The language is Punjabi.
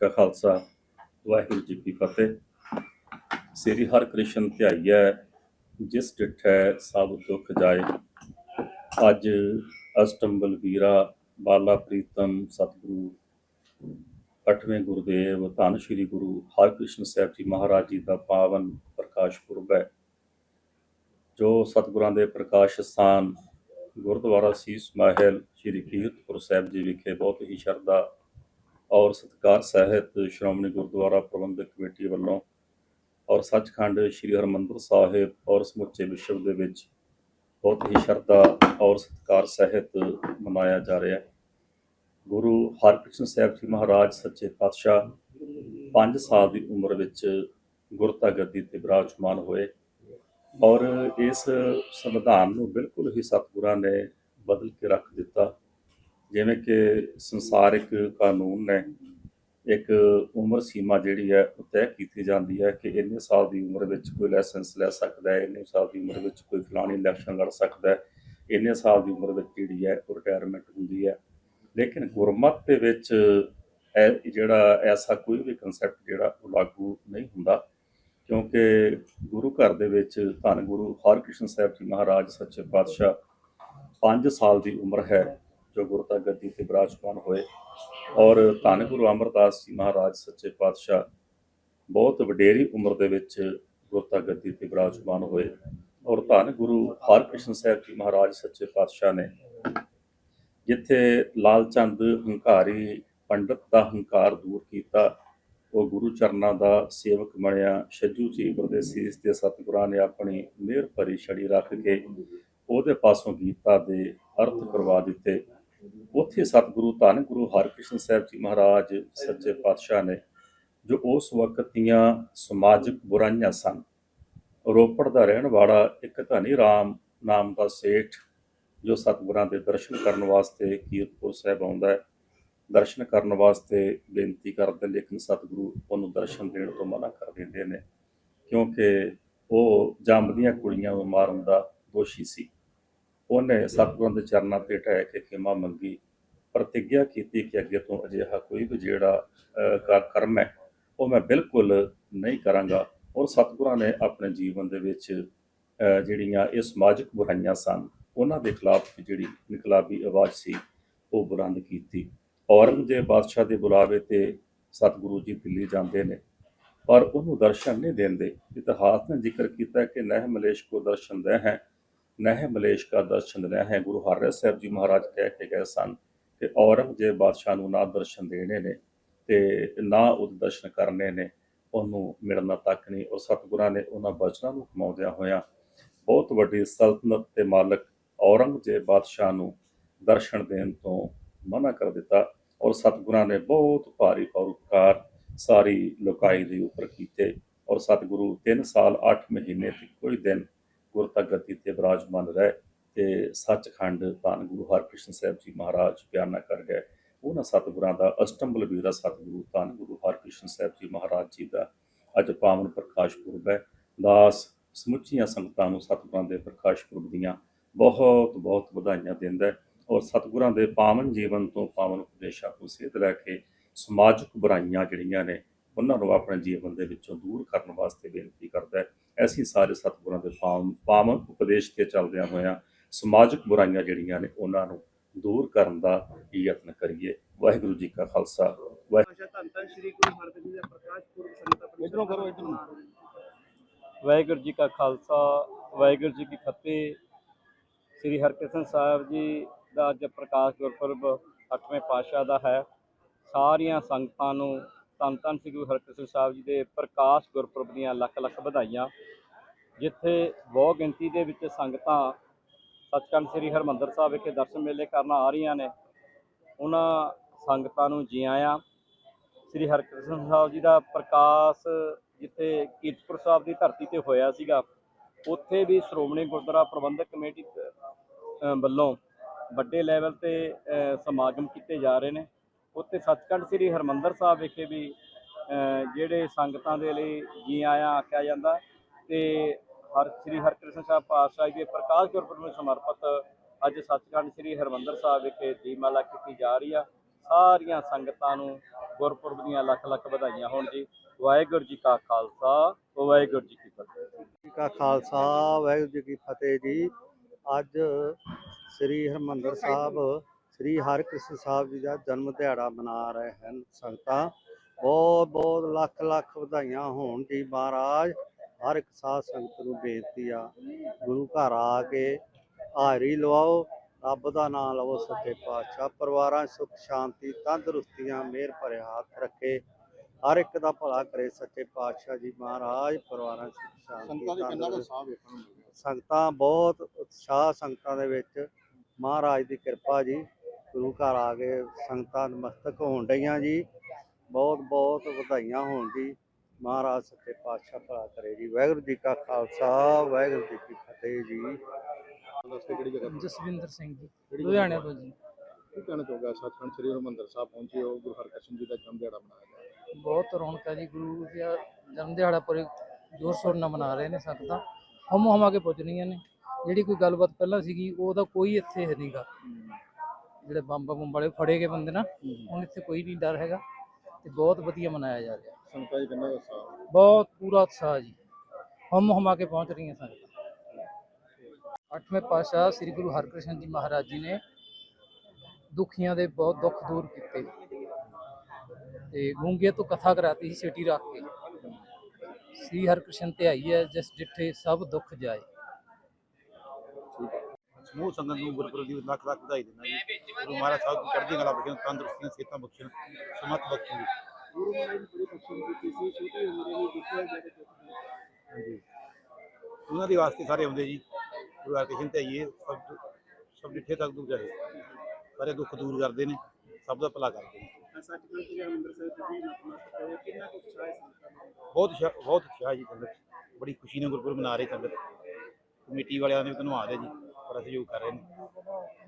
ਕਾ ਖਾਲਸਾ, ਵਾਹਿਗੁਰੂ ਜੀ ਕੀ ਫਤਿਹ। ਸ੍ਰੀ ਹਰਕ੍ਰਿਸ਼ਨ ਧਿਆਈ ਹੈ, ਜਿਸ ਡਿਠੈ ਸਭ ਦੁੱਖ ਜਾਏ। ਅੱਜ ਅਸ਼ਟਮ ਵੀਰਾ ਬਾਲਾ ਪ੍ਰੀਤਮ ਸਤਿਗੁਰੂ, ਅਠਵੇਂ ਗੁਰਦੇਵ ਧੰਨ ਸ੍ਰੀ ਗੁਰੂ ਹਰਿਕ੍ਰਿਸ਼ਨ ਸਾਹਿਬ ਜੀ ਮਹਾਰਾਜ ਜੀ ਦਾ ਪਾਵਨ ਪ੍ਰਕਾਸ਼ ਪੁਰਬ ਹੈ। ਜੋ ਸਤਿਗੁਰਾਂ ਦੇ ਪ੍ਰਕਾਸ਼ ਸਥਾਨ ਗੁਰਦੁਆਰਾ ਸੀਸ ਮਾਹਿਲ ਸ੍ਰੀ ਕੀਰਤਪੁਰ ਸਾਹਿਬ ਜੀ ਵਿਖੇ ਬਹੁਤ ਹੀ ਸ਼ਰਧਾ ਔਰ ਸਤਿਕਾਰ ਸਹਿਤ ਸ਼੍ਰੋਮਣੀ ਗੁਰਦੁਆਰਾ ਪ੍ਰਬੰਧਕ ਕਮੇਟੀ ਵੱਲੋਂ ਔਰ ਸੱਚਖੰਡ ਸ੍ਰੀ ਹਰਿਮੰਦਰ ਸਾਹਿਬ ਔਰ ਸਮੁੱਚੇ ਵਿਸ਼ਵ ਦੇ ਵਿੱਚ ਬਹੁਤ ਹੀ ਸ਼ਰਧਾ ਔਰ ਸਤਿਕਾਰ ਸਹਿਤ ਮਨਾਇਆ ਜਾ ਰਿਹਾ ਹੈ। ਗੁਰੂ ਹਰਕ੍ਰਿਸ਼ਨ ਸਾਹਿਬ ਜੀ ਮਹਾਰਾਜ ਸੱਚੇ ਪਾਤਸ਼ਾਹ 5 ਸਾਲ ਦੀ ਉਮਰ ਵਿੱਚ ਗੁਰਤਾ ਗੱਦੀ ਤੇ ਬਿਰਾਜਮਾਨ ਹੋਏ ਔਰ ਇਸ ਸੰਵਿਧਾਨ ਨੂੰ ਬਿਲਕੁਲ ਹੀ ਸਤਿਗੁਰਾਂ ਨੇ ਬਦਲ ਕੇ ਰੱਖ ਦਿੱਤਾ। ਜਿਵੇਂ ਕਿ ਸੰਸਾਰਿਕ ਕਾਨੂੰਨ ਨੇ ਇੱਕ ਉਮਰ ਸੀਮਾ ਜਿਹੜੀ ਹੈ ਉਹ ਤੈਅ ਕੀਤੀ ਜਾਂਦੀ ਹੈ ਕਿ ਇੰਨੇ ਸਾਲ ਦੀ ਉਮਰ ਵਿੱਚ ਕੋਈ ਲਾਇਸੈਂਸ ਲੈ ਸਕਦਾ ਹੈ, ਇੰਨੇ ਸਾਲ ਦੀ ਉਮਰ ਵਿੱਚ ਕੋਈ ਫਲਾਣੀ ਇਲੈਕਸ਼ਨ ਲੜ ਸਕਦਾ ਹੈ, ਇੰਨੇ ਸਾਲ ਦੀ ਉਮਰ ਵਿੱਚ ਜਿਹੜੀ ਹੈ ਉਹ ਰਿਟਾਇਰਮੈਂਟ ਹੁੰਦੀ ਹੈ। ਲੇਕਿਨ ਗੁਰਮਤ ਦੇ ਵਿੱਚ ਇਹ ਜਿਹੜਾ ਐਸਾ ਕੋਈ ਵੀ ਕਨਸੈਪਟ ਜਿਹੜਾ ਉਹ ਲਾਗੂ ਨਹੀਂ ਹੁੰਦਾ, ਕਿਉਂਕਿ ਗੁਰੂ ਘਰ ਦੇ ਵਿੱਚ ਧੰਨ ਗੁਰੂ ਹਰਕ੍ਰਿਸ਼ਨ ਸਾਹਿਬ ਜੀ ਮਹਾਰਾਜ ਸੱਚੇ ਪਾਤਸ਼ਾਹ 5 ਸਾਲ ਦੀ ਉਮਰ ਹੈ। ਜੋ ਗੁਰਤਾ ਗੱਦੀ ਤੇ ਬਿਰਾਜਮਾਨ ਹੋਏ ਔਰ ਧੰਨ ਗੁਰੂ ਅਮਰਦਾਸ ਜੀ ਮਹਾਰਾਜ, ਸੱਚੇ ਪਾਤਸ਼ਾਹ ਬਹੁਤ ਵਡੇਰੀ ਉਮਰ ਦੇ ਵਿੱਚ ਗੁਰਤਾ ਗੱਦੀ ਤੇ ਬਿਰਾਜਮਾਨ ਹੋਏ ਔਰ ਧੰਨ ਗੁਰੂ ਹਰਕ੍ਰਿਸ਼ਨ ਸਾਹਿਬ ਜੀ ਮਹਾਰਾਜ, ਸੱਚੇ ਪਾਤਸ਼ਾਹ ਨੇ ਜਿੱਥੇ ਲਾਲ ਚੰਦ ਹੰਕਾਰੀ ਪੰਡਤ ਦਾ ਹੰਕਾਰ ਦੂਰ ਕੀਤਾ, ਉਹ ਗੁਰੂ ਚਰਨਾਂ ਦਾ ਸੇਵਕ ਬਣਿਆ, ਛੱਜੂ ਜੀ ਪਰਦੇਸੀ ਦੇ ਸਤਿਗੁਰਾਂ ਨੇ ਆਪਣੀ ਮਿਹਰ ਭਰੀ ਛੜੀ ਰੱਖ ਕੇ ਉਹਦੇ ਪਾਸੋਂ ਗੀਤਾ ਦੇ ਅਰਥ ਕਰਵਾ ਦਿੱਤੇ। ਉੱਥੇ ਸਤਿਗੁਰੂ ਧੰਨ ਗੁਰੂ ਹਰਕ੍ਰਿਸ਼ਨ ਸਾਹਿਬ ਜੀ ਮਹਾਰਾਜ, ਸੱਚੇ ਪਾਤਸ਼ਾਹ ਨੇ, ਜੋ ਉਸ ਵਕਤ ਦੀਆਂ ਸਮਾਜਿਕ ਬੁਰਾਈਆਂ ਸਨ। ਰੋਪੜ ਦਾ ਰਹਿਣ ਵਾਲਾ ਇੱਕ ਧਨੀ ਰਾਮ ਨਾਮ ਦਾ ਸੇਠ, ਜੋ ਸਤਿਗੁਰਾਂ ਦੇ ਦਰਸ਼ਨ ਕਰਨ ਵਾਸਤੇ ਕੀਰਤਪੁਰ ਸਾਹਿਬ ਆਉਂਦਾ ਹੈ, ਦਰਸ਼ਨ ਕਰਨ ਵਾਸਤੇ ਬੇਨਤੀ ਕਰਦੇ, ਲੇਕਿਨ ਸਤਿਗੁਰੂ ਉਹਨੂੰ ਦਰਸ਼ਨ ਦੇਣ ਤੋਂ ਮਨਾ ਕਰ ਦਿੰਦੇ ਨੇ, ਕਿਉਂਕਿ ਉਹ ਜੰਮਦੀਆਂ ਕੁੜੀਆਂ ਨੂੰ ਮਾਰਨ ਦਾ ਦੋਸ਼ੀ ਸੀ। ਉਹਨੇ ਸਤਿਗੁਰਾਂ ਦੇ ਚਰਨਾਂ ਤੇ ਟਹਿ ਕੇ ਖਿਮਾ ਮੰਗੀ ਪ੍ਰਤੀਗਿਆ ਕੀਤੀ ਕਿ ਅੱਗੇ ਤੋਂ ਅਜਿਹਾ ਕੋਈ ਵੀ ਜਿਹੜਾ ਕਰਮ ਹੈ ਉਹ ਮੈਂ ਬਿਲਕੁਲ ਨਹੀਂ ਕਰਾਂਗਾ। ਔਰ ਸਤਿਗੁਰਾਂ ਨੇ ਆਪਣੇ ਜੀਵਨ ਦੇ ਵਿੱਚ ਜਿਹੜੀਆਂ ਇਹ ਸਮਾਜਿਕ ਬੁਰਾਈਆਂ ਸਨ ਉਹਨਾਂ ਦੇ ਖਿਲਾਫ ਜਿਹੜੀ ਇਨਕਲਾਬੀ ਆਵਾਜ਼ ਸੀ ਉਹ ਬੁਲੰਦ ਕੀਤੀ। ਔਰੰਗਜ਼ੇਬ ਬਾਦਸ਼ਾਹ ਦੇ ਬੁਲਾਵੇ ਤੇ ਸਤਿਗੁਰੂ ਜੀ ਦਿੱਲੀ ਜਾਂਦੇ ਨੇ ਪਰ ਉਹਨੂੰ ਦਰਸ਼ਨ ਨਹੀਂ ਦਿੰਦੇ। ਇਤਿਹਾਸ ਨੇ ਜ਼ਿਕਰ ਕੀਤਾ ਕਿ ਨਹਿ ਮਲੇਸ਼ ਕੋ ਦਰਸ਼ਨ ਦੇ ਹੈ ਨਹਿ ਮਲੇਸ਼ ਕਾ ਦਰਸ਼ਨ ਦੇ ਹੈ, ਗੁਰੂ ਹਰਿ ਸਾਹਿਬ ਜੀ ਮਹਾਰਾਜ ਕਹਿ ਕੇ ਗਏ ਸਨ ਕਿ ਔਰੰਗਜ਼ੇਬ ਬਾਦਸ਼ਾਹ ਨੂੰ ਨਾ ਦਰਸ਼ਨ ਦੇਣੇ ਨੇ ਤੇ ਨਾ ਉਹ ਦਰਸ਼ਨ ਕਰਨੇ ਨੇ, ਉਹਨੂੰ ਮਿਲਣਾ ਤੱਕ ਨਹੀਂ। ਔਰ ਸਤਿਗੁਰਾਂ ਨੇ ਉਹਨਾਂ ਬਚਨਾਂ ਨੂੰ ਕਮਾਉਂਦਿਆਂ ਹੋਇਆਂ ਬਹੁਤ ਵੱਡੀ ਸਲਤਨਤ ਦੇ ਮਾਲਕ ਔਰੰਗਜ਼ੇਬ ਬਾਦਸ਼ਾਹ ਨੂੰ ਦਰਸ਼ਨ ਦੇਣ ਤੋਂ ਮਨਾ ਕਰ ਦਿੱਤਾ। ਔਰ ਸਤਿਗੁਰਾਂ ਨੇ ਬਹੁਤ ਭਾਰੀ ਪਰਉਪਕਾਰ ਸਾਰੀ ਲੋਕਾਈ ਦੇ ਉੱਪਰ ਕੀਤੇ। ਔਰ ਸਤਿਗੁਰੂ 3 ਸਾਲ 8 ਮਹੀਨੇ ਤੇ ਕੋਈ ਦਿਨ ਗੁਰਤਾ ਗੱਦੀ ਬਿਰਾਜਮਾਨ ਰਹਿ ਤੇ ਸੱਚਖੰਡ ਧੰਨ ਗੁਰੂ ਹਰਕ੍ਰਿਸ਼ਨ ਸਾਹਿਬ ਜੀ ਮਹਾਰਾਜ ਬਿਆਨਾ ਕਰ ਗਏ। ਉਹਨਾਂ ਸਤਿਗੁਰਾਂ ਦਾ ਅਸ਼ਟੰਬਲ ਵੀਰਾ ਸਤਿਗੁਰੂ ਧੰਨ ਗੁਰੂ ਹਰਕ੍ਰਿਸ਼ਨ ਸਾਹਿਬ ਜੀ ਮਹਾਰਾਜ ਜੀ ਦਾ ਅੱਜ ਪਾਵਨ ਪ੍ਰਕਾਸ਼ ਪੁਰਬ ਹੈ। ਦਾਸ ਸਮੁੱਚੀਆਂ ਸੰਗਤਾਂ ਨੂੰ ਸਤਿਗੁਰਾਂ ਦੇ ਪ੍ਰਕਾਸ਼ ਪੁਰਬ ਦੀਆਂ ਬਹੁਤ ਬਹੁਤ ਵਧਾਈਆਂ ਦਿੰਦਾ ਔਰ ਸਤਿਗੁਰਾਂ ਦੇ ਪਾਵਨ ਜੀਵਨ ਤੋਂ ਪਾਵਨ ਉਪਦੇਸ਼ਾਂ ਤੋਂ ਸੇਧ ਲੈ ਕੇ ਸਮਾਜਿਕ ਬੁਰਾਈਆਂ ਜਿਹੜੀਆਂ ਨੇ, ਉਹਨਾਂ ਨੂੰ ਆਪਣੇ ਜੀਵਨ ਦੇ ਵਿੱਚੋਂ ਦੂਰ ਕਰਨ ਵਾਸਤੇ ਬੇਨਤੀ ਐਸੀ ਸਾਰੇ ਸਤਿਗੁਰਾਂ ਦੇ ਪਾਵਨ ਪਾਵਨ ਉਪਦੇਸ਼ ਤੇ ਚੱਲਦਿਆਂ ਹੋਇਆਂ ਸਮਾਜਿਕ ਬੁਰਾਈਆਂ ਜਿਹੜੀਆਂ ਨੇ ਉਹਨਾਂ ਨੂੰ ਦੂਰ ਕਰਨ ਦਾ ਯਤਨ ਕਰੀਏ। ਵਾਹਿਗੁਰੂ ਜੀ ਕਾ ਖਾਲਸਾ। ਵਾਹਿਗੁਰੂ ਜੀ ਕਾ ਖਾਲਸਾ ਵਾਹਿਗੁਰੂ ਜੀ ਕੀ ਫਤਿਹ। ਸ੍ਰੀ ਹਰਕ੍ਰਿਸ਼ਨ ਸਾਹਿਬ ਜੀ ਦਾ ਅੱਜ ਪ੍ਰਕਾਸ਼ ਗੁਰਪੁਰਬ 8ਵੇਂ ਪਾਤਸ਼ਾਹ ਦਾ ਹੈ। ਸਾਰੀਆਂ ਸੰਗਤਾਂ ਨੂੰ ਧੰਨ ਧੰਨ ਸ੍ਰੀ ਗੁਰੂ ਹਰਕ੍ਰਿਸ਼ਨ ਸਾਹਿਬ ਜੀ ਦੇ ਪ੍ਰਕਾਸ਼ ਗੁਰਪੁਰਬ ਦੀਆਂ ਲੱਖ ਲੱਖ ਵਧਾਈਆਂ। ਜਿੱਥੇ ਬਹੁ ਗਿਣਤੀ ਦੇ ਵਿੱਚ ਸੰਗਤਾਂ ਸੱਚਖੰਡ ਸ੍ਰੀ ਹਰਮੰਦਰ ਸਾਹਿਬ ਵਿਖੇ ਦਰਸ਼ਨ ਮੇਲੇ ਕਰਨ ਆ ਰਹੀਆਂ ਨੇ। ਉਹਨਾਂ ਸੰਗਤਾਂ ਨੂੰ ਜੀ ਆਇਆਂ। ਸ੍ਰੀ ਹਰਕ੍ਰਿਸ਼ਨ ਸਾਹਿਬ ਜੀ ਦਾ ਪ੍ਰਕਾਸ਼ ਜਿੱਥੇ ਕੀਰਤਪੁਰ ਸਾਹਿਬ ਦੀ ਧਰਤੀ ਤੇ ਹੋਇਆ ਸੀਗਾ, ਉੱਥੇ ਵੀ ਸ਼੍ਰੋਮਣੀ ਗੁਰਦੁਆਰਾ ਪ੍ਰਬੰਧਕ ਕਮੇਟੀ ਵੱਲੋਂ ਵੱਡੇ ਲੈਵਲ ਤੇ ਸਮਾਗਮ ਕੀਤੇ ਜਾ ਰਹੇ ਨੇ। ਉੱਥੇ ਸੱਚਖੰਡ ਸ੍ਰੀ ਹਰਮੰਦਰ ਸਾਹਿਬ ਵਿਖੇ ਵੀ ਜਿਹੜੇ ਸੰਗਤਾਂ ਦੇ ਲਈ ਜੀ ਆਇਆਂ ਆਖਿਆ ਜਾਂਦਾ ਤੇ ਹਰ ਸ੍ਰੀ ਹਰਕ੍ਰਿਸ਼ਨ ਸਾਹਿਬ ਪਾਤਸ਼ਾਹ ਜੀ ਦੇ ਪ੍ਰਕਾਸ਼ ਗੁਰਪੁਰਬ ਨੂੰ ਸਮਰਪਿਤ ਅੱਜ ਸੱਚਖੰਡ ਸ੍ਰੀ ਹਰਮੰਦਰ ਸਾਹਿਬ ਵਿਖੇ ਦੀਪਮਾਲਾ ਕੀਤੀ ਜਾ ਰਹੀ ਆ। ਸਾਰੀਆਂ ਸੰਗਤਾਂ ਨੂੰ ਗੁਰਪੁਰਬ ਦੀਆਂ ਲੱਖ ਲੱਖ ਵਧਾਈਆਂ ਹੋਣ ਜੀ। ਵਾਹਿਗੁਰੂ ਜੀ ਕਾ ਖਾਲਸਾ, ਵਾਹਿਗੁਰੂ ਜੀ ਕੀ ਫਤਿਹ। ਜੀ ਕਾ ਖਾਲਸਾ, ਵਾਹਿਗੁਰੂ ਜੀ ਕੀ ਫਤਿਹ ਜੀ। ਅੱਜ ਸ੍ਰੀ ਹਰਮੰਦਰ ਸਾਹਿਬ ਸ੍ਰੀ ਹਰਿਕ੍ਰਿਸ਼ਨ ਸਾਹਿਬ ਜੀ ਦਾ ਜਨਮ ਦਿਹਾੜਾ ਮਨਾ ਰਹੇ ਹਨ ਸੰਗਤਾਂ। ਬਹੁਤ ਬਹੁਤ ਲੱਖ ਲੱਖ ਵਧਾਈਆਂ ਹੋਣ ਜੀ ਮਹਾਰਾਜ। ਹਰ ਇੱਕ ਸਾਧ ਸੰਗਤ ਨੂੰ ਬੇਨਤੀ ਆ ਗੁਰੂ ਘਰ ਆ ਕੇ ਹਾਜ਼ਰੀ ਲਵਾਓ ਰੱਬ ਦਾ ਨਾਮ ਲਵੋ ਸੱਚੇ ਪਾਤਸ਼ਾਹ। ਪਰਿਵਾਰਾਂ ਸੁਖ ਸ਼ਾਂਤੀ ਤੰਦਰੁਸਤੀਆਂ ਮਿਹਰ ਭਰੇ ਹੱਥ ਰੱਖੇ। ਹਰ ਇੱਕ ਦਾ ਭਲਾ ਕਰੇ ਸੱਚੇ ਪਾਤਸ਼ਾਹ ਜੀ ਮਹਾਰਾਜ। ਪਰਿਵਾਰਾਂ ਸੁਖ ਸ਼ਾਂਤੀ ਸੰਗਤਾਂ ਬਹੁਤ ਉਤਸ਼ਾਹ ਸੰਗਤਾਂ ਦੇ ਵਿੱਚ। ਮਹਾਰਾਜ ਦੀ ਕਿਰਪਾ ਜੀ। ਗੁਰੂ ਘਰ ਆ ਕੇ ਸੰਗਤਾਂ ਨਮਸਤਕ ਹੋਣ ਡਈਆਂ ਜੀ। ਬਹੁਤ ਬਹੁਤ ਵਧਾਈਆਂ ਹੋਣ ਜੀ। ਮਹਾਰਾਜ ਸੱਚੇ ਪਾਤਸ਼ਾਹ ਭਲਾ ਕਰੇ ਜੀ। ਵਾਹਿਗੁਰੂ ਜੀ ਕਾ ਖਾਲਸਾ ਵਾਹਿਗੁਰੂ ਜੀ ਕੀ ਫਤਿਹ ਜੀ? ਜਸਵਿੰਦਰ ਸਿੰਘ ਜੀ ਲੁਧਿਆਣੇ ਤੋਂ? ਜੀ। ਕੀ ਕਹਿਣਾ ਚਾਹੋਗਾ? ਸੱਚਖੰਡ ਸ੍ਰੀ ਹਰਿਮੰਦਰ ਸਾਹਿਬ ਪਹੁੰਚੇ ਹੋ ਗੁਰੂ ਹਰਕ੍ਰਿਸ਼ਨ ਜੀ ਦਾ ਜਨਮ ਦਿਹਾੜਾ ਮਨਾਇਆ ਜਾ ਰਿਹਾ ਬਹੁਤ ਰੌਣਕ ਹੈ ਜੀ ਗੁਰੂ ਦਾ ਜਨਮ ਦਿਹਾੜਾ ਪੂਰੇ ਜ਼ੋਰ ਸ਼ੋਰ ਨਾਲ ਮਨਾ ਰਹੇ ਨੇ ਸੰਗਤਾਂ। ਹਮ ਹਮਾ ਕੇ ਪੁੱਜ ਰਹੀਆਂ ਨੇ। ਜਿਹੜੀ ਕੋਈ ਗੱਲਬਾਤ ਪਹਿਲਾਂ ਸੀਗੀ ਉਹਦਾ ਕੋਈ ਇੱਥੇ ਹੈ ਨਹੀਂਗਾ ਜਿਹੜੇ ਬੰਬ ਬੰਬ ਵਾਲੇ ਫੜੇ ਗਏ ਬੰਦੇ ਨਾ ਹੁਣ ਇੱਥੇ ਕੋਈ ਨਹੀਂ ਡਰ ਹੈਗਾ ਤੇ ਬਹੁਤ ਵਧੀਆ ਮਨਾਇਆ ਜਾ ਰਿਹਾ। ਕਿੰਨਾ ਬਹੁਤ ਪੂਰਾ ਉਤਸ਼ਾਹ ਜੀ। ਹਮ ਹਮਾ ਕੇ ਪਹੁੰਚ ਰਹੀਆਂ ਸੰਗਤਾਂ ਅੱਠਵੇਂ ਪਾਤਸ਼ਾਹ ਸ੍ਰੀ ਗੁਰੂ ਹਰਕ੍ਰਿਸ਼ਨ ਜੀ ਮਹਾਰਾਜ ਜੀ ਨੇ ਦੁਖੀਆਂ ਦੇ ਬਹੁਤ ਦੁੱਖ ਦੂਰ ਕੀਤੇ। ਤੇ ਗੂੰਗੇ ਤੋਂ ਕਥਾ ਕਰਾਤੀ ਸੀ ਸਿਟੀ ਰੱਖ ਕੇ। ਸ੍ਰੀ ਹਰਕ੍ਰਿਸ਼ਨ ਧਿਆਈ ਹੈ ਜਿਸ ਡਿਠੇ ਸਭ ਦੁੱਖ ਜਾਏ। ਸਮੂਹ ਸੰਗਤ ਨੂੰ ਗੁਰਪੁਰਬ ਦੀ ਲੱਖ ਲੱਖ ਵਧਾਈ ਦਿੰਦਾ ਜੀ। ਗੁਰੂ ਮਹਾਰਾਜ ਸਾਹਿਬ ਚੜ੍ਹਦੀ ਕਲਾ ਬਖਸ਼ਣ ਤੰਦਰੁਸਤੀਆਂ ਸਿਹਤਾਂ ਬਖਸ਼ਣ ਸਮਤ ਬਖਸ਼ਣ। ਜੀ ਗੁਰੂ ਮਹਾਰਾਜ ਨੇ ਬੜੀ ਬਖਸ਼ਿਸ਼ ਕੀਤੀ ਸੀ ਛੋਟੀ ਉਮਰੇ ਨੂੰ ਦੁੱਖਿਆ ਜਾ ਕੇ ਹਾਂਜੀ। ਉਹਨਾਂ ਦੇ ਵਾਸਤੇ ਸਾਰੇ ਆਉਂਦੇ ਜੀ ਗੁਰੂ ਹਰਕ੍ਰਿਸ਼ਨ ਤੇ ਆਈਏ ਸਭ ਸਭ ਡਿੱਠੇ ਤੱਕ ਦੂਰ ਜਾਏ। ਸਾਰੇ ਦੁੱਖ ਦੂਰ ਕਰਦੇ ਨੇ ਸਭ ਦਾ ਭਲਾ ਕਰਦੇ ਨੇ। ਸੱਚਖੰਡ ਸ੍ਰੀ ਹਰਿਮੰਦਰ ਸਾਹਿਬ ਜੀ ਨਤਮਸਤਕ ਹੋਏ ਕਿੰਨਾ ਕੁ ਉਤਸ਼ਾਹ ਹੈ ਬਹੁਤ ਬਹੁਤ ਉਤਸ਼ਾਹ ਜੀ ਸੰਗਤ। ਬੜੀ ਖੁਸ਼ੀ ਨਾਲ ਗੁਰਪੁਰਬ ਮਨਾ ਰਹੀ ਸੰਗਤ। ਕਮੇਟੀ ਵਾਲਿਆਂ ਨੇ ਧੰਨਵਾਦ ਹੈ ਜੀ ਬੜਾ ਸਹਿਯੋਗ ਕਰ ਰਹੇ ਨੇ।